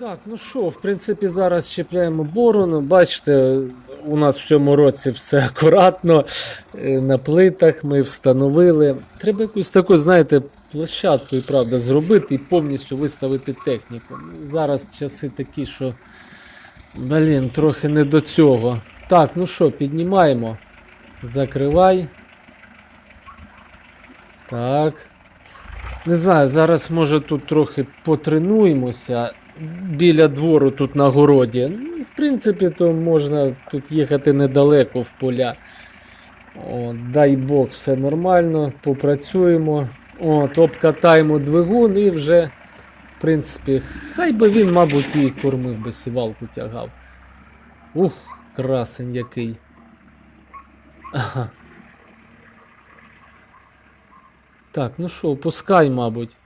Так, ну що, в принципі, зараз щепляємо борону. Бачите, у нас в цьому році все акуратно. е, На плитах ми встановили. Треба якусь таку, знаєте, площадку і правда зробити і повністю виставити техніку. Зараз часи такі, що. Блін, трохи не до цього. Так, ну що, піднімаємо. Закривай. Так. Не знаю, зараз може тут трохи потренуємося біля двору тут на городі. Ну, В принципі, то можна тут їхати недалеко в поля. О, дай Бог, все нормально, попрацюємо. От, обкатаємо двигун і вже, в принципі, хай би він, мабуть, і кормив би сівалку тягав. Ух, красень який. Ага. Так, ну що, пускай, мабуть.